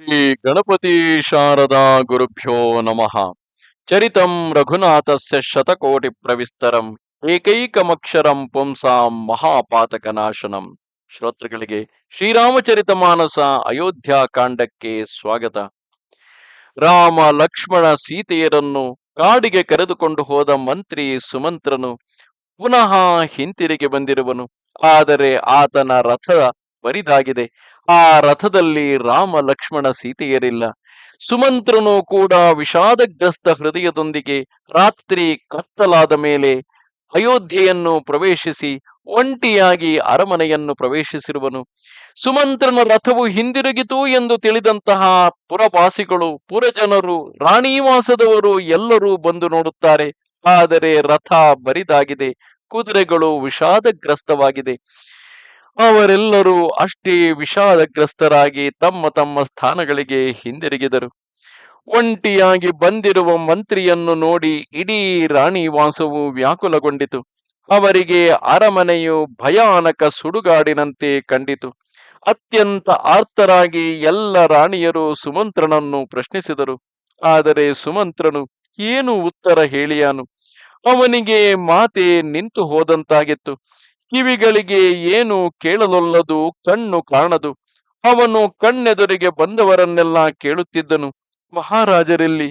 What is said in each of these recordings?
ಶ್ರೀ ಗಣಪತಿ ಶಾರದಾ ಗುರುಭ್ಯೋ ನಮಃ. ಚರಿತಂ ರಘುನಾಥಸ್ಯ ಶತಕೋಟಿ ಪ್ರವಿಸ್ತರಂ ಏಕೈಕಮಕ್ಷರಂ ಪುಂಸಾಂ ಮಹಾಪಾತಕನಾಶನಂ. ಶ್ರೋತೃಗಳಿಗೆ ಶ್ರೀರಾಮಚರಿತ ಮಾನಸ ಅಯೋಧ್ಯ ಕಾಂಡಕ್ಕೆ ಸ್ವಾಗತ. ರಾಮ ಲಕ್ಷ್ಮಣ ಸೀತೆಯರನ್ನು ಕಾಡಿಗೆ ಕರೆದುಕೊಂಡು ಹೋದ ಮಂತ್ರಿ ಸುಮಂತ್ರನು ಪುನಃ ಹಿಂತಿರುಗಿ ಬಂದಿರುವನು. ಆದರೆ ಆತನ ರಥ ಬರಿದಾಗಿದೆ. ಆ ರಥದಲ್ಲಿ ರಾಮ ಲಕ್ಷ್ಮಣ ಸೀತೆಯರಿಲ್ಲ. ಸುಮಂತ್ರನು ಕೂಡ ವಿಷಾದಗ್ರಸ್ತ ಹೃದಯದೊಂದಿಗೆ ರಾತ್ರಿ ಕತ್ತಲಾದ ಮೇಲೆ ಅಯೋಧ್ಯೆಯನ್ನು ಪ್ರವೇಶಿಸಿ ಒಂಟಿಯಾಗಿ ಅರಮನೆಯನ್ನು ಪ್ರವೇಶಿಸಿರುವನು. ಸುಮಂತ್ರನ ರಥವು ಹಿಂದಿರುಗಿತು ಎಂದು ತಿಳಿದಂತಹ ಪುರವಾಸಿಗಳು, ಪುರಜನರು ರಾಣಿವಾಸದವರು ಎಲ್ಲರೂ ಬಂದು ನೋಡುತ್ತಾರೆ. ಆದರೆ ರಥ ಬರಿದಾಗಿದೆ. ಕುದುರೆಗಳು ವಿಷಾದಗ್ರಸ್ತವಾಗಿದೆ. ಅವರೆಲ್ಲರೂ ಅಷ್ಟೇ ವಿಷಾದಗ್ರಸ್ತರಾಗಿ ತಮ್ಮ ತಮ್ಮ ಸ್ಥಾನಗಳಿಗೆ ಹಿಂದಿರುಗಿದರು. ಒಂಟಿಯಾಗಿ ಬಂದಿರುವ ಮಂತ್ರಿಯನ್ನು ನೋಡಿ ಇಡೀ ರಾಣಿ ವಾಸವು ವ್ಯಾಕುಲಗೊಂಡಿತು. ಅವರಿಗೆ ಅರಮನೆಯು ಭಯಾನಕ ಸುಡುಗಾಡಿನಂತೆ ಕಂಡಿತು. ಅತ್ಯಂತ ಆರ್ತರಾಗಿ ಎಲ್ಲ ರಾಣಿಯರು ಸುಮಂತ್ರನನ್ನು ಪ್ರಶ್ನಿಸಿದರು. ಆದರೆ ಸುಮಂತ್ರನು ಏನು ಉತ್ತರ ಹೇಳಿಯಾನು. ಅವನಿಗೆ ಮಾತೆ ನಿಂತು ಹೋದಂತಾಗಿತ್ತು. ಕಿವಿಗಳಿಗೆ ಏನು ಕೇಳಲೊಲ್ಲದು, ಕಣ್ಣು ಕಾಣದು. ಅವನು ಕಣ್ಣೆದುರಿಗೆ ಬಂದವರನ್ನೆಲ್ಲ ಕೇಳುತ್ತಿದ್ದನು. ಮಹಾರಾಜರಲ್ಲಿ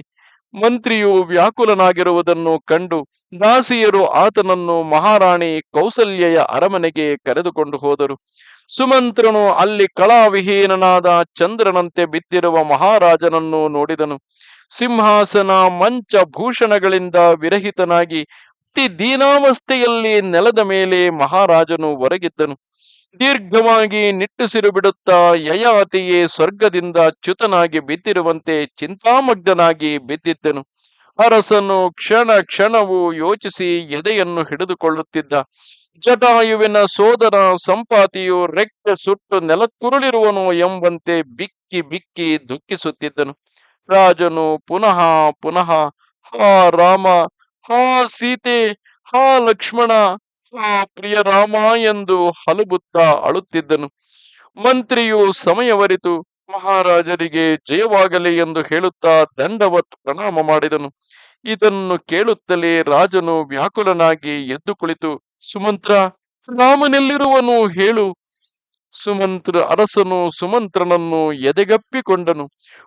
ಮಂತ್ರಿಯು ವ್ಯಾಕುಲನಾಗಿರುವುದನ್ನು ಕಂಡು ದಾಸಿಯರು ಆತನನ್ನು ಮಹಾರಾಣಿ ಕೌಸಲ್ಯೆಯ ಅರಮನೆಗೆ ಕರೆದುಕೊಂಡು ಹೋದರು. ಸುಮಂತ್ರನು ಅಲ್ಲಿ ಕಲಾವಿಹೀನನಾದ ಚಂದ್ರನಂತೆ ಬಿದ್ದಿರುವ ಮಹಾರಾಜನನ್ನು ನೋಡಿದನು. ಸಿಂಹಾಸನ ಮಂಚ ಭೂಷಣಗಳಿಂದ ವಿರಹಿತನಾಗಿ ಅತಿ ದೀನಾವಸ್ಥೆಯಲ್ಲಿ ನೆಲದ ಮೇಲೆ ಮಹಾರಾಜನು ಹೊರಗಿದ್ದನು ದೀರ್ಘವಾಗಿ ನಿಟ್ಟುಸಿರು ಬಿಡುತ್ತಾ ಯಯಾತಿಯೇ ಸ್ವರ್ಗದಿಂದ ಚ್ಯುತನಾಗಿ ಬಿದ್ದಿರುವಂತೆ ಚಿಂತಾಮಗ್ನಾಗಿ ಬಿದ್ದಿದ್ದನು. ಅರಸನು ಕ್ಷಣ ಕ್ಷಣವು ಯೋಚಿಸಿ ಎದೆಯನ್ನು ಹಿಡಿದುಕೊಳ್ಳುತ್ತಿದ್ದ. ಜಟಾಯುವಿನ ಸೋದರ ಸಂಪಾತಿಯು ರೆಕ್ಕೆ ಸುಟ್ಟು ನೆಲಕ್ಕುರುಳಿರುವನು ಎಂಬಂತೆ ಬಿಕ್ಕಿ ಬಿಕ್ಕಿ ದುಃಖಿಸುತ್ತಿದ್ದನು. ರಾಜನು ಪುನಃ ಪುನಃ, ಹಾ ರಾಮ ಹಾ ಸೀತೆ, ಹಾ ಲಕ್ಷ್ಮಣ, ಹಾ ಪ್ರಿಯ ರಾಮ ಎಂದು ಹಲಬುತ್ತಾ ಅಳುತ್ತಿದ್ದನು. ಮಂತ್ರಿಯು ಸಮಯವರಿತು. ಮಹಾರಾಜರಿಗೆ ಜಯವಾಗಲಿ ಎಂದು ಹೇಳುತ್ತಾ ದಂಡವತ್ ಪ್ರಣಾಮ ಮಾಡಿದನು. ಇದನ್ನು ಕೇಳುತ್ತಲೇ ರಾಜನು ವ್ಯಾಕುಲನಾಗಿ ಎದ್ದು ಕುಳಿತು, ಸುಮಂತ್ರ, ರಾಮನೆಲ್ಲಿರುವನು ಹೇಳು. ಸುಮಂತ್ರ, ಅರಸನು ಸುಮಂತ್ರನನ್ನು ಎದೆಗಪ್ಪಿಕೊಂಡನು.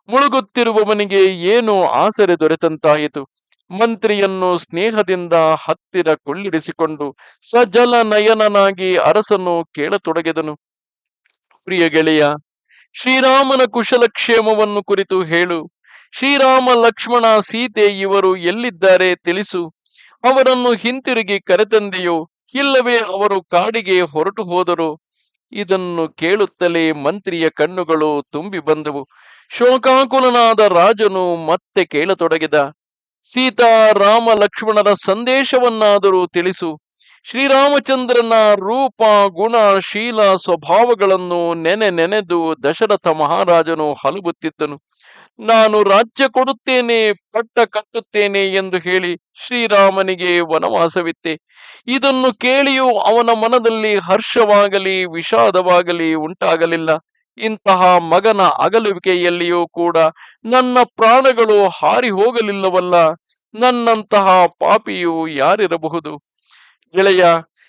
ಮುಳುಗುತ್ತಿರುವವನಿಗೆ ಏನು ಆಸರೆ ದೊರೆತಂತಾಯಿತು. ಮಂತ್ರಿಯನ್ನು ಸ್ನೇಹದಿಂದ ಹತ್ತಿರ ಕುಳ್ಳಿರಿಸಿಕೊಂಡು ಸಜಲ ನಯನನಾಗಿ ಅರಸನು ಕೇಳತೊಡಗಿದನು. ಪ್ರಿಯ ಗೆಳೆಯ, ಶ್ರೀರಾಮನ ಕುಶಲಕ್ಷೇಮವನ್ನು ಕುರಿತು ಹೇಳು. ಶ್ರೀರಾಮ, ಲಕ್ಷ್ಮಣ, ಸೀತೆ ಇವರು ಎಲ್ಲಿದ್ದಾರೆ ತಿಳಿಸು. ಅವರನ್ನು ಹಿಂತಿರುಗಿ ಕರೆತಂದೆಯೋ, ಇಲ್ಲವೇ ಅವರು ಕಾಡಿಗೆ ಹೊರಟು ಹೋದರು. ಇದನ್ನು ಕೇಳುತ್ತಲೇ ಮಂತ್ರಿಯ ಕಣ್ಣುಗಳು ತುಂಬಿ ಬಂದವು. ಶೋಕಾಕುಲನಾದ ರಾಜನು ಮತ್ತೆ ಕೇಳತೊಡಗಿದ. ಸೀತಾ ರಾಮ ಲಕ್ಷ್ಮಣರ ಸಂದೇಶವನ್ನಾದರೂ ತಿಳಿಸು. ಶ್ರೀರಾಮಚಂದ್ರನ ರೂಪ, ಗುಣ, ಶೀಲ ಸ್ವಭಾವಗಳನ್ನು ನೆನೆ ನೆನೆದು ದಶರಥ ಮಹಾರಾಜನು ಹಲುಬುತ್ತಿದ್ದನು ನಾನು ರಾಜ್ಯ ಕೊಡುತ್ತೇನೆ, ಪಟ್ಟ ಕಟ್ಟುತ್ತೇನೆ ಎಂದು ಹೇಳಿ ಶ್ರೀರಾಮನಿಗೆ ವನವಾಸವಿತ್ತೆ. ಇದನ್ನು ಕೇಳಿಯೂ ಅವನ ಮನದಲ್ಲಿ ಹರ್ಷವಾಗಲಿ, ವಿಷಾದವಾಗಲಿ ಉಂಟಾಗಲಿಲ್ಲ. ಇಂತಹ ಮಗನ ಅಗಲುವಿಕೆಯಲ್ಲಿಯೂ ಕೂಡ ನನ್ನ ಪ್ರಾಣಗಳು ಹಾರಿ ಹೋಗಲಿಲ್ಲವಲ್ಲ ನನ್ನಂತಹ ಪಾಪಿಯು ಯಾರಿರಬಹುದು? ಗೆಳೆಯ,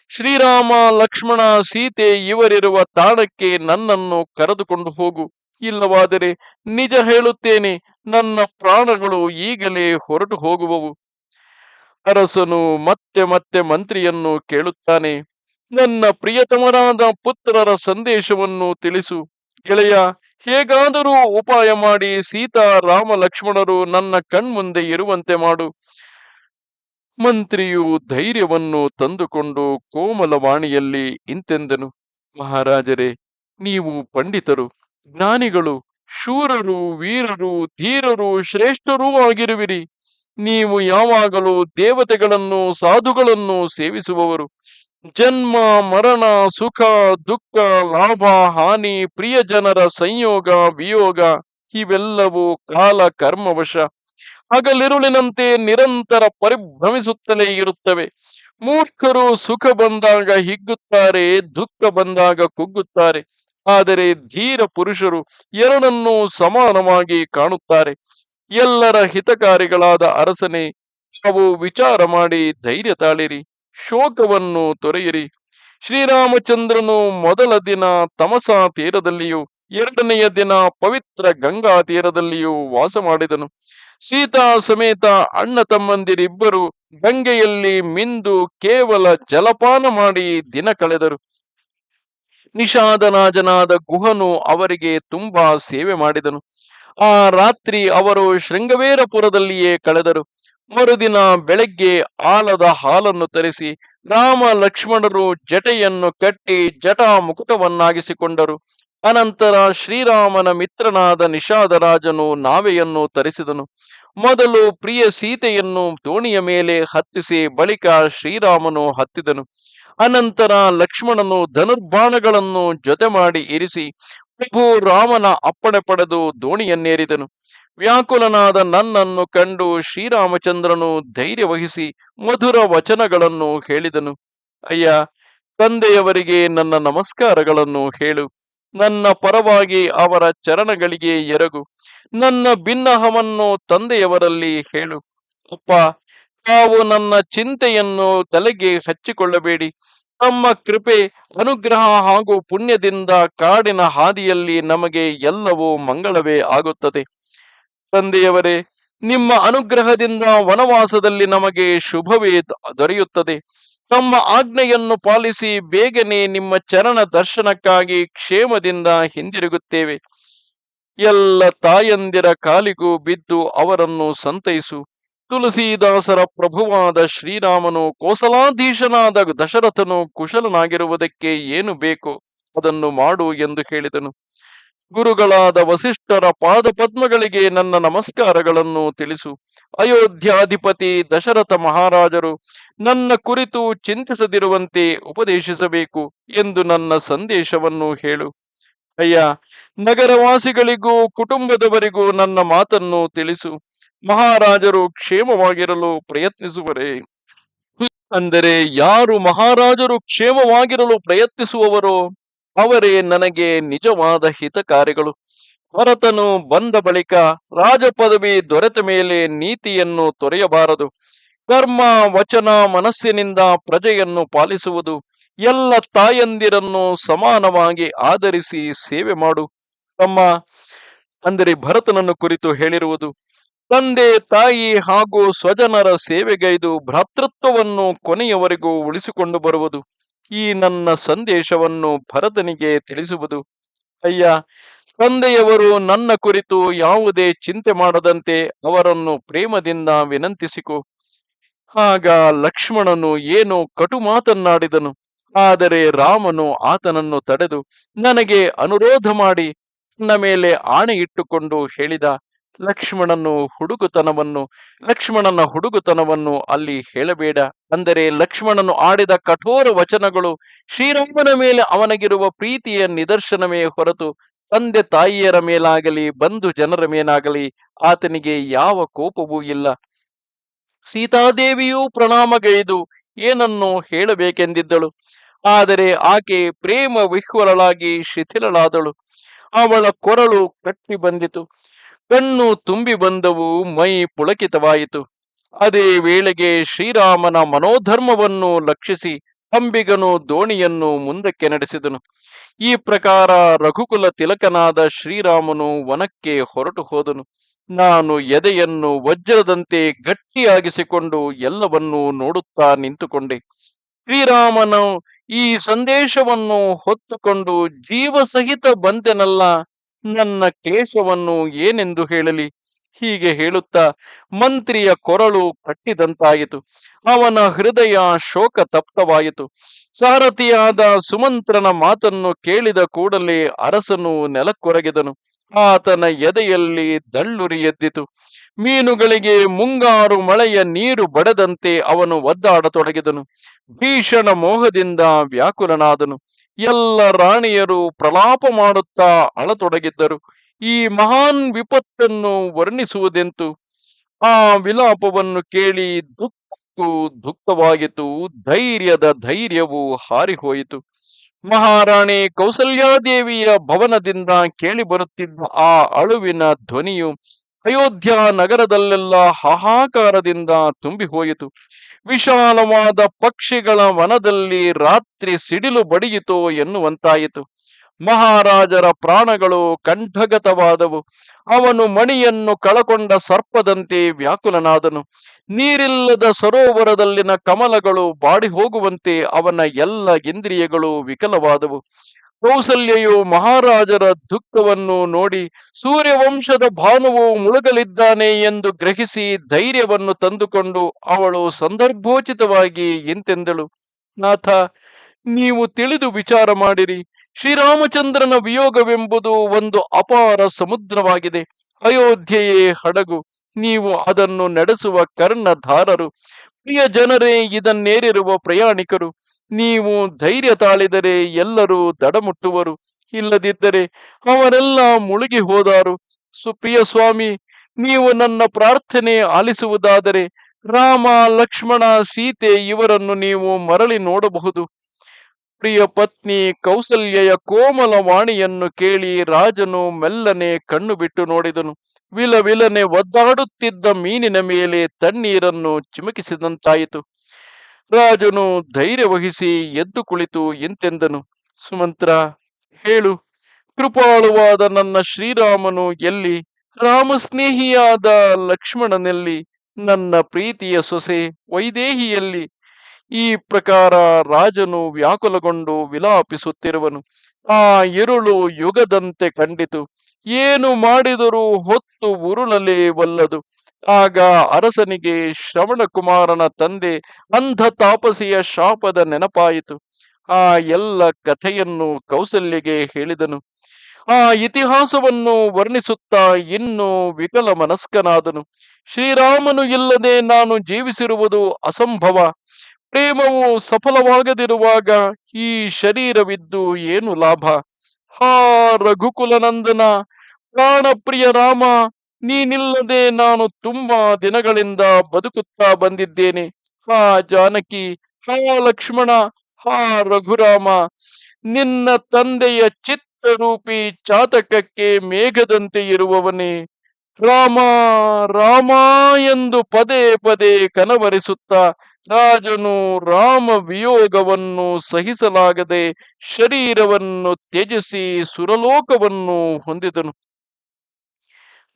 ಶ್ರೀರಾಮ, ಲಕ್ಷ್ಮಣ, ಸೀತೆ ಇವರಿರುವ ತಾಣಕ್ಕೆ ನನ್ನನ್ನು ಕರೆದುಕೊಂಡು ಹೋಗು. ಇಲ್ಲವಾದರೆ ನಿಜ ಹೇಳುತ್ತೇನೆ, ನನ್ನ ಪ್ರಾಣಗಳು ಈಗಲೇ ಹೊರಟು ಹೋಗುವವು. ಅರಸನು ಮತ್ತೆ ಮತ್ತೆ ಮಂತ್ರಿಯನ್ನು ಕೇಳುತ್ತಾನೆ, ನನ್ನ ಪ್ರಿಯತಮರಾದ ಪುತ್ರರ ಸಂದೇಶವನ್ನು ತಿಳಿಸು. ಗೆಳೆಯ, ಹೇಗಾದರೂ ಉಪಾಯ ಮಾಡಿ ಸೀತಾ ರಾಮ ಲಕ್ಷ್ಮಣರು ನನ್ನ ಕಣ್ಮುಂದೆ ಇರುವಂತೆ ಮಾಡು. ಮಂತ್ರಿಯು ಧೈರ್ಯವನ್ನು ತಂದುಕೊಂಡು ಕೋಮಲವಾಣಿಯಲ್ಲಿ ಇಂತೆಂದನು. ಮಹಾರಾಜರೇ, ನೀವು ಪಂಡಿತರು, ಜ್ಞಾನಿಗಳು, ಶೂರರು, ವೀರರು, ಧೀರರು, ಶ್ರೇಷ್ಠರೂ ಆಗಿರುವಿರಿ. ನೀವು ಯಾವಾಗಲೂ ದೇವತೆಗಳನ್ನು, ಸಾಧುಗಳನ್ನು ಸೇವಿಸುವವರು. ಜನ್ಮ, ಮರಣ, ಸುಖ, ದುಃಖ, ಲಾಭ, ಹಾನಿ ಪ್ರಿಯ ಜನರ ಸಂಯೋಗ, ವಿಯೋಗ ಇವೆಲ್ಲವೂ ಕಾಲ ಕರ್ಮವಶ. ಹಗಲಿರುಳಿನಂತೆ ನಿರಂತರ ಪರಿಭ್ರಮಿಸುತ್ತಲೇ ಇರುತ್ತವೆ. ಮೂರ್ಖರು ಸುಖ ಬಂದಾಗ ಹಿಗ್ಗುತ್ತಾರೆ, ದುಃಖ ಬಂದಾಗ ಕುಗ್ಗುತ್ತಾರೆ. ಆದರೆ ಧೀರ ಪುರುಷರು ಎರಡನ್ನೂ ಸಮಾನವಾಗಿ ಕಾಣುತ್ತಾರೆ. ಎಲ್ಲರ ಹಿತಕಾರಿಗಳಾದ ಅರಸನೆ, ತಾವು ವಿಚಾರ ಮಾಡಿ ಧೈರ್ಯ ತಾಳಿರಿ. ಶೋಕವನ್ನು ತೊರೆಯಿರಿ. ಶ್ರೀರಾಮಚಂದ್ರನು ಮೊದಲ ದಿನ ತಮಸಾ ತೀರದಲ್ಲಿಯೂ, ಎರಡನೆಯ ದಿನ ಪವಿತ್ರ ಗಂಗಾ ತೀರದಲ್ಲಿಯೂ ವಾಸ ಮಾಡಿದನು. ಸೀತಾ ಸಮೇತ ಅಣ್ಣ ತಮ್ಮಂದಿರಿಬ್ಬರು ಗಂಗೆಯಲ್ಲಿ ಮಿಂದು ಕೇವಲ ಜಲಪಾನ ಮಾಡಿ ದಿನ ಕಳೆದರು. ನಿಷಾದನಾಜನಾದ ಗುಹನು ಅವರಿಗೆ ತುಂಬಾ ಸೇವೆ ಮಾಡಿದನು. ಆ ರಾತ್ರಿ ಅವರು ಶೃಂಗವೇರಪುರದಲ್ಲಿಯೇ ಕಳೆದರು. ಮರುದಿನ ಬೆಳಗ್ಗೆ ಆಲದ ಹಾಲನ್ನು ತರಿಸಿ ರಾಮ ಲಕ್ಷ್ಮಣರು ಜಟೆಯನ್ನು ಕಟ್ಟಿ ಜಟಾ ಮುಕುಟವನ್ನಾಗಿಸಿಕೊಂಡರು. ಅನಂತರ ಶ್ರೀರಾಮನ ಮಿತ್ರನಾದ ನಿಷಾದರಾಜನು ನಾವೆಯನ್ನು ತರಿಸಿದನು. ಮೊದಲು ಪ್ರಿಯ ಸೀತೆಯನ್ನು ದೋಣಿಯ ಮೇಲೆ ಹತ್ತಿಸಿ ಬಳಿಕ ಶ್ರೀರಾಮನು ಹತ್ತಿದನು. ಅನಂತರ ಲಕ್ಷ್ಮಣನು ಧನುರ್ಬಾಣಗಳನ್ನು ಜೊತೆ ಮಾಡಿ ಇರಿಸಿ ಪ್ರಭು ರಾಮನ ಅಪ್ಪಣೆ ಪಡೆದು ದೋಣಿಯನ್ನೇರಿದನು. ವ್ಯಾಕುಲನಾದ ನನ್ನನ್ನು ಕಂಡು ಶ್ರೀರಾಮಚಂದ್ರನು ಧೈರ್ಯ ವಹಿಸಿ ಮಧುರ ವಚನಗಳನ್ನು ಹೇಳಿದನು. ಅಯ್ಯ, ತಂದೆಯವರಿಗೆ ನನ್ನ ನಮಸ್ಕಾರಗಳನ್ನು ಹೇಳು. ನನ್ನ ಪರವಾಗಿ ಅವರ ಚರಣಗಳಿಗೆ ಎರಗು. ನನ್ನ ಭಿನ್ನಹವನ್ನು ತಂದೆಯವರಲ್ಲಿ ಹೇಳು. ಅಪ್ಪ, ತಾವು ನನ್ನ ಚಿಂತೆಯನ್ನು ತಲೆಗೆ ಹಚ್ಚಿಕೊಳ್ಳಬೇಡಿ. ತಮ್ಮ ಕೃಪೆ, ಅನುಗ್ರಹ ಹಾಗೂ ಪುಣ್ಯದಿಂದ ಕಾಡಿನ ಹಾದಿಯಲ್ಲಿ ನಮಗೆ ಎಲ್ಲವೂ ಮಂಗಳವೇ ಆಗುತ್ತದೆ. ತಂದೆಯವರೇ, ನಿಮ್ಮ ಅನುಗ್ರಹದಿಂದ ವನವಾಸದಲ್ಲಿ ನಮಗೆ ಶುಭವೇ ದೊರೆಯುತ್ತದೆ. ತಮ್ಮ ಆಜ್ಞೆಯನ್ನು ಪಾಲಿಸಿ ಬೇಗನೆ ನಿಮ್ಮ ಚರಣ ದರ್ಶನಕ್ಕಾಗಿ ಕ್ಷೇಮದಿಂದ ಹಿಂದಿರುಗುತ್ತೇವೆ. ಎಲ್ಲ ತಾಯಂದಿರ ಕಾಲಿಗೂ ಬಿದ್ದು ಅವರನ್ನು ಸಂತೈಸು. ತುಳಸಿದಾಸರ ಪ್ರಭುವಾದ ಶ್ರೀರಾಮನು ಕೋಸಲಾಧೀಶನಾದ ದಶರಥನು ಕುಶಲನಾಗಿರುವುದಕ್ಕೆ ಏನು ಬೇಕು ಅದನ್ನು ಮಾಡು ಎಂದು ಹೇಳಿದನು. ಗುರುಗಳಾದ ವಸಿಷ್ಠರ ಪಾದಪದ್ಮಗಳಿಗೆ ನನ್ನ ನಮಸ್ಕಾರಗಳನ್ನು ತಿಳಿಸು. ಅಯೋಧ್ಯಾಧಿಪತಿ ದಶರಥ ಮಹಾರಾಜರು ನನ್ನ ಕುರಿತು ಚಿಂತಿಸದಿರುವಂತೆ ಉಪದೇಶಿಸಬೇಕು ಎಂದು ನನ್ನ ಸಂದೇಶವನ್ನು ಹೇಳು. ಅಯ್ಯ, ನಗರವಾಸಿಗಳಿಗೂ ಕುಟುಂಬದವರಿಗೂ ನನ್ನ ಮಾತನ್ನು ತಿಳಿಸು. ಮಹಾರಾಜರು ಕ್ಷೇಮವಾಗಿರಲು ಪ್ರಯತ್ನಿಸುವರೇ. ಅಂದರೆ ಯಾರು ಮಹಾರಾಜರು ಕ್ಷೇಮವಾಗಿರಲು ಪ್ರಯತ್ನಿಸುವವರೋ ಅವರೇ ನನಗೆ ನಿಜವಾದ ಹಿತಕಾರಿಗಳು. ಭರತನು ಬಂದ ಬಳಿಕ ರಾಜಪದವಿ ದೊರೆತ ಮೇಲೆ ನೀತಿಯನ್ನು ತೊರೆಯಬಾರದು. ಕರ್ಮ, ವಚನ, ಮನಸ್ಸಿನಿಂದ ಪ್ರಜೆಯನ್ನು ಪಾಲಿಸುವುದು, ಎಲ್ಲ ತಾಯಂದಿರನ್ನು ಸಮಾನವಾಗಿ ಆಧರಿಸಿ ಸೇವೆ ಮಾಡು. ತಮ್ಮ ಅಂದರೆ ಭರತನನ್ನು ಕುರಿತು ಹೇಳಿರುವುದು, ತಂದೆ, ತಾಯಿ ಹಾಗೂ ಸ್ವಜನರ ಸೇವೆಗೈದು ಭ್ರಾತೃತ್ವವನ್ನು ಕೊನೆಯವರೆಗೂ ಉಳಿಸಿಕೊಂಡು ಬರುವುದು. ಈ ನನ್ನ ಸಂದೇಶವನ್ನು ಭರತನಿಗೆ ತಿಳಿಸುವುದು? ಅಯ್ಯ, ತಂದೆಯವರು ನನ್ನ ಕುರಿತು ಯಾವುದೇ ಚಿಂತೆ ಮಾಡದಂತೆ ಅವರನ್ನು ಪ್ರೇಮದಿಂದ ವಿನಂತಿಸಿಕೊ. ಆಗ ಲಕ್ಷ್ಮಣನು ಏನೋ ಕಟು ಮಾತನ್ನಾಡಿದನು. ಆದರೆ ರಾಮನು ಆತನನ್ನು ತಡೆದು, ನನಗೆ ಅನುರೋಧ ಮಾಡಿ, ನನ್ನ ಮೇಲೆ ಆಣೆ ಇಟ್ಟುಕೊಂಡು ಹೇಳಿದ ಲಕ್ಷ್ಮಣನು ಹುಡುಗುತನವನ್ನು, ಲಕ್ಷ್ಮಣನ ಹುಡುಗುತನವನ್ನು ಅಲ್ಲಿ ಹೇಳಬೇಡ. ಅಂದರೆ ಲಕ್ಷ್ಮಣನು ಆಡಿದ ಕಠೋರ ವಚನಗಳು ಶ್ರೀರಾಮನ ಮೇಲೆ ಅವನಿಗಿರುವ ಪ್ರೀತಿಯ ನಿದರ್ಶನವೇ ಹೊರತು ತಂದೆ ತಾಯಿಯರ ಮೇಲಾಗಲಿ, ಬಂಧು ಜನರ ಮೇಲಾಗಲಿ ಆತನಿಗೆ ಯಾವ ಕೋಪವೂ ಇಲ್ಲ. ಸೀತಾದೇವಿಯೂ ಪ್ರಣಾಮಗೈದು ಏನನ್ನು ಹೇಳಬೇಕೆಂದಿದ್ದಳು. ಆದರೆ ಆಕೆ ಪ್ರೇಮ ವಿಹ್ವಲಳಾಗಿ ಶಿಥಿಲಳಾದಳು. ಅವಳ ಕೊರಳು ಕಟ್ಟಿ ಬಂದಿತು. ಕಣ್ಣು ತುಂಬಿ ಬಂದವು, ಮೈ ಪುಳಕಿತವಾಯಿತು. ಅದೇ ವೇಳೆಗೆ ಶ್ರೀರಾಮನ ಮನೋಧರ್ಮವನ್ನು ಲಕ್ಷಿಸಿ ಅಂಬಿಗನು ದೋಣಿಯನ್ನು ಮುಂದಕ್ಕೆ ನಡೆಸಿದನು. ಈ ಪ್ರಕಾರ ರಘುಕುಲ ತಿಲಕನಾದ ಶ್ರೀರಾಮನು ವನಕ್ಕೆ ಹೊರಟು ಹೋದನು. ನಾನು ಎದೆಯನ್ನು ವಜ್ರದಂತೆ ಗಟ್ಟಿಯಾಗಿಸಿಕೊಂಡು ಎಲ್ಲವನ್ನೂ ನೋಡುತ್ತಾ ನಿಂತುಕೊಂಡೆ. ಶ್ರೀರಾಮನು ಈ ಸಂದೇಶವನ್ನು ಹೊತ್ತುಕೊಂಡು ಜೀವಸಹಿತ ಬಂದೆನಲ್ಲ ನನ್ನ ಕ್ಲೇಶವನ್ನು ಏನೆಂದು ಹೇಳಲಿ? ಹೀಗೆ ಹೇಳುತ್ತಾ ಮಂತ್ರಿಯ ಕೊರಳು ಕಟ್ಟಿದಂತಾಯಿತು. ಅವನ ಹೃದಯ ಶೋಕ ತಪ್ತವಾಯಿತು ಸಾರಥಿಯಾದ ಸುಮಂತ್ರನ ಮಾತನ್ನು ಕೇಳಿದ ಕೂಡಲೇ ಅರಸನು ನೆಲಕ್ಕೊರಗಿದನು. ಆತನ ಎದೆಯಲ್ಲಿ ದಳ್ಳುರಿ ಎದ್ದಿತು. ಮೀನುಗಳಿಗೆ ಮುಂಗಾರು ಮಳೆಯ ನೀರು ಬಡದಂತೆ ಅವನು ಒದ್ದಾಡತೊಡಗಿದನು. ಭೀಷಣ ಮೋಹದಿಂದ ವ್ಯಾಕುಲನಾದನು. ಎಲ್ಲ ರಾಣಿಯರು ಪ್ರಲಾಪ ಮಾಡುತ್ತಾ ಅಳತೊಡಗಿದ್ದರು. ಈ ಮಹಾನ್ ವಿಪತ್ತನ್ನು ವರ್ಣಿಸುವುದೆಂತು? ಆ ವಿಲಾಪವನ್ನು ಕೇಳಿ ದುಃಖಕ್ಕೂ ದುಃಖವಾಯಿತು ಧೈರ್ಯದ ಧೈರ್ಯವು ಹಾರಿಹೋಯಿತು. ಮಹಾರಾಣಿ ಕೌಸಲ್ಯಾದೇವಿಯ ಭವನದಿಂದ ಕೇಳಿ ಬರುತ್ತಿದ್ದ ಆ ಅಳುವಿನ ಧ್ವನಿಯು ಅಯೋಧ್ಯ ನಗರದಲ್ಲೆಲ್ಲ ಹಾಹಾಕಾರದಿಂದ ತುಂಬಿ ಹೋಯಿತು. ವಿಶಾಲವಾದ ಪಕ್ಷಿಗಳ ವನದಲ್ಲಿ ರಾತ್ರಿ ಸಿಡಿಲು ಬಡಿಯಿತೋ ಎನ್ನುವಂತಾಯಿತು. ಮಹಾರಾಜರ ಪ್ರಾಣಗಳು ಕಂಠಗತವಾದವು. ಅವನು ಮಣಿಯನ್ನು ಕಳಕೊಂಡ ಸರ್ಪದಂತೆ ವ್ಯಾಕುಲನಾದನು. ನೀರಿಲ್ಲದ ಸರೋವರದಲ್ಲಿನ ಕಮಲಗಳು ಬಾಡಿ ಹೋಗುವಂತೆ ಅವನ ಎಲ್ಲ ಇಂದ್ರಿಯಗಳು ವಿಕಲವಾದವು. ಕೌಸಲ್ಯೆಯು ಮಹಾರಾಜರ ದುಃಖವನ್ನು ನೋಡಿ, ಸೂರ್ಯವಂಶದ ಭಾನುವು ಮುಳುಗಲಿದ್ದಾನೆ ಎಂದು ಗ್ರಹಿಸಿ ಧೈರ್ಯವನ್ನು ತಂದುಕೊಂಡು ಅವಳು ಸಂದರ್ಭೋಚಿತವಾಗಿ ಎಂತೆಂದಳು ನಾಥ, ನೀವು ತಿಳಿದು ವಿಚಾರ ಮಾಡಿರಿ. ಶ್ರೀರಾಮಚಂದ್ರನ ವಿಯೋಗವೆಂಬುದು ಒಂದು ಅಪಾರ ಸಮುದ್ರವಾಗಿದೆ. ಅಯೋಧ್ಯೆಯೇ ಹಡಗು, ನೀವು ಅದನ್ನು ನಡೆಸುವ ಕರ್ಣಧಾರರು. ಪ್ರಿಯ ಜನರೇ, ಇದನ್ನೇರಿರುವ ಪ್ರಯಾಣಿಕರು. ನೀವು ಧೈರ್ಯ ತಾಳಿದರೆ ಎಲ್ಲರೂ ದಡಮುಟ್ಟುವರು. ಇಲ್ಲದಿದ್ದರೆ ಅವರೆಲ್ಲ ಮುಳುಗಿ ಹೋದಾರು. ಸುಪ್ರಿಯ ಸ್ವಾಮಿ, ನೀವು ನನ್ನ ಪ್ರಾರ್ಥನೆ ಆಲಿಸುವುದಾದರೆ ರಾಮ, ಲಕ್ಷ್ಮಣ, ಸೀತೆ ಇವರನ್ನು ನೀವು ಮರಳಿ ನೋಡಬಹುದು. ಪ್ರಿಯ ಪತ್ನಿ ಕೌಸಲ್ಯಯ ಕೋಮಲ ವಾಣಿಯನ್ನು ಕೇಳಿ ರಾಜನು ಮೆಲ್ಲನೆ ಕಣ್ಣು ಬಿಟ್ಟು ನೋಡಿದನು. ವಿಲ ವಿಲನೆ ಒದ್ದಾಡುತ್ತಿದ್ದ ಮೀನಿನ ಮೇಲೆ ತಣ್ಣೀರನ್ನು ಚಿಮುಕಿಸಿದಂತಾಯಿತು. ರಾಜನು ಧೈರ್ಯ ವಹಿಸಿ ಎದ್ದು ಕುಳಿತು ಎಂತೆಂದನು. ಸುಮಂತ್ರ, ಹೇಳು, ಕೃಪಾಳುವಾದ ನನ್ನ ಶ್ರೀರಾಮನು ಎಲ್ಲಿ? ರಾಮಸ್ನೇಹಿಯಾದ ಲಕ್ಷ್ಮಣನಲ್ಲಿ? ನನ್ನ ಪ್ರೀತಿಯ ಸೊಸೆ ವೈದೇಹಿಯಲ್ಲಿ? ಈ ಪ್ರಕಾರ ರಾಜನು ವ್ಯಾಕುಲಗೊಂಡು ವಿಲಾಪಿಸುತ್ತಿರುವನು. ಆ ಇರುಳು ಯುಗದಂತೆ ಕಂಡಿತು. ಏನು ಮಾಡಿದರೂ ಹೊತ್ತು ಉರುಳಲೇ ವಲ್ಲದು. ಆಗ ಅರಸನಿಗೆ ಶ್ರವಣಕುಮಾರನ ತಂದೆ ಅಂಧ ತಾಪಸಿಯ ಶಾಪದ ನೆನಪಾಯಿತು. ಆ ಎಲ್ಲ ಕಥೆಯನ್ನು ಕೌಸಲ್ಯಗೆ ಹೇಳಿದನು. ಆ ಇತಿಹಾಸವನ್ನು ವರ್ಣಿಸುತ್ತಾ ಇನ್ನೂ ವಿಕಲ ಮನಸ್ಕನಾದನು ಶ್ರೀರಾಮನು ಇಲ್ಲದೆ ನಾನು ಜೀವಿಸಿರುವುದು ಅಸಂಭವ. ಪ್ರೇಮವು ಸಫಲವಾಗದಿರುವಾಗ ಈ ಶರೀರವಿದ್ದು ಏನು ಲಾಭ? ಹಾ, ರಘುಕುಲನಂದನ ಪ್ರಾಣಪ್ರಿಯ ರಾಮ, ನೀನಿಲ್ಲದೆ ನಾನು ತುಂಬಾ ದಿನಗಳಿಂದ ಬದುಕುತ್ತಾ ಬಂದಿದ್ದೇನೆ. ಹಾ, ಜಾನಕಿ, ಹಾ, ಲಕ್ಷ್ಮಣ, ಹಾ, ರಘುರಾಮ, ನಿನ್ನ ತಂದೆಯ ಚಿತ್ತರೂಪಿ ಚಾತಕಕ್ಕೆ ಮೇಘದಂತೆ ಇರುವವನೇ. ರಾಮ ರಾಮ ಎಂದು ಪದೇ ಪದೇ ಕನವರಿಸುತ್ತಾ ರಾಜನು ರಾಮ ವಿಯೋಗವನ್ನು ಸಹಿಸಲಾಗದೆ ಶರೀರವನ್ನು ತ್ಯಜಿಸಿ ಸುರಲೋಕವನ್ನು ಹೊಂದಿದನು.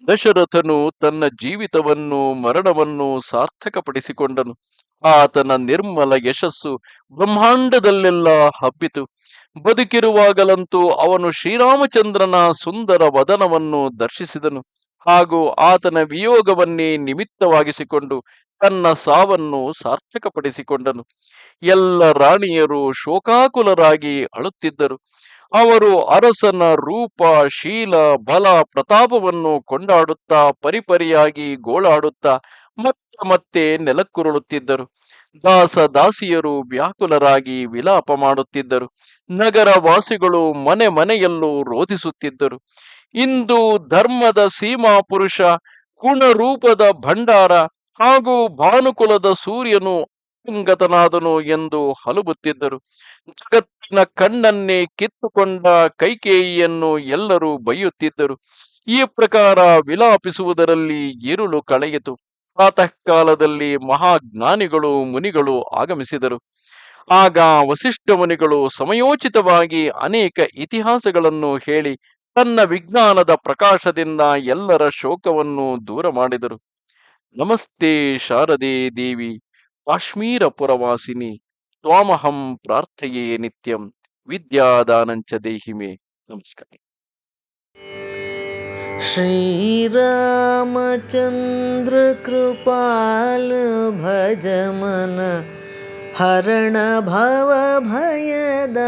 ದಶರಥನು ತನ್ನ ಜೀವಿತವನ್ನು, ಮರಣವನ್ನು ಸಾರ್ಥಕಪಡಿಸಿಕೊಂಡನು. ಆತನ ನಿರ್ಮಲ ಯಶಸ್ಸು ಬ್ರಹ್ಮಾಂಡದಲ್ಲೆಲ್ಲ ಹಬ್ಬಿತು. ಬದುಕಿರುವಾಗಲಂತೂ ಅವನು ಶ್ರೀರಾಮಚಂದ್ರನ ಸುಂದರ ವದನವನ್ನು ದರ್ಶಿಸಿದನು. ಹಾಗೂ ಆತನ ವಿಯೋಗವನ್ನೇ ನಿಮಿತ್ತವಾಗಿಸಿಕೊಂಡು ತನ್ನ ಸಾವನ್ನು ಸಾರ್ಥಕಪಡಿಸಿಕೊಂಡನು. ಎಲ್ಲ ರಾಣಿಯರು ಶೋಕಾಕುಲರಾಗಿ ಅಳುತ್ತಿದ್ದರು. ಅವರು ಅರಸನ ರೂಪ, ಶೀಲ, ಬಲ, ಪ್ರತಾಪವನ್ನು ಕೊಂಡಾಡುತ್ತಾ ಪರಿಪರಿಯಾಗಿ ಗೋಳಾಡುತ್ತಾ ಮತ್ತೆ ಮತ್ತೆ ನೆಲಕ್ಕುರುಳುತ್ತಿದ್ದರು. ದಾಸ ದಾಸಿಯರು ವ್ಯಾಕುಲರಾಗಿ ವಿಲಾಪ ಮಾಡುತ್ತಿದ್ದರು. ನಗರ ವಾಸಿಗಳು ಮನೆ ಮನೆಯಲ್ಲೂ ರೋಧಿಸುತ್ತಿದ್ದರು. ಇಂದು ಧರ್ಮದ ಸೀಮಾ ಪುರುಷ, ಗುಣರೂಪದ ಭಂಡಾರ ಹಾಗೂ ಭಾನುಕುಲದ ಸೂರ್ಯನು ಅಂಗತನಾದನು ಎಂದು ಹಲುಬುತ್ತಿದ್ದರು. ಜಗತ್ತಿನ ಕಣ್ಣನ್ನೇ ಕಿತ್ತುಕೊಂಡ ಕೈಕೇಯಿಯನ್ನು ಎಲ್ಲರೂ ಬೈಯುತ್ತಿದ್ದರು ಈ ಪ್ರಕಾರ ವಿಲಾಪಿಸುವುದರಲ್ಲಿ ಇರುಳು ಕಳೆಯಿತು. ಪ್ರಾತಃ ಕಾಲದಲ್ಲಿ ಮಹಾಜ್ಞಾನಿಗಳು, ಮುನಿಗಳು ಆಗಮಿಸಿದರು. ಆಗ ವಸಿಷ್ಠ ಮುನಿಗಳು ಸಮಯೋಚಿತವಾಗಿ ಅನೇಕ ಇತಿಹಾಸಗಳನ್ನು ಹೇಳಿ ತನ್ನ ವಿಜ್ಞಾನದ ಪ್ರಕಾಶದಿಂದ ಎಲ್ಲರ ಶೋಕವನ್ನು ದೂರ ಮಾಡಿದರು ನಮಸ್ತೆ ಶಾರದೆ ದೇವಿ ಕಾಶ್ಮೀರ ಪುರವಾಸಿನಿ ತ್ವಾಮಹಂ ಪ್ರಾರ್ಥಯೇ ನಿತ್ಯಂ ವಿದ್ಯಾದಾನಂಚ ದೇಹಿಮೆ ನಮಸ್ಕಾರ श्रीरामचन्द्र कृपाल भज मन हरण भव भयदारुणं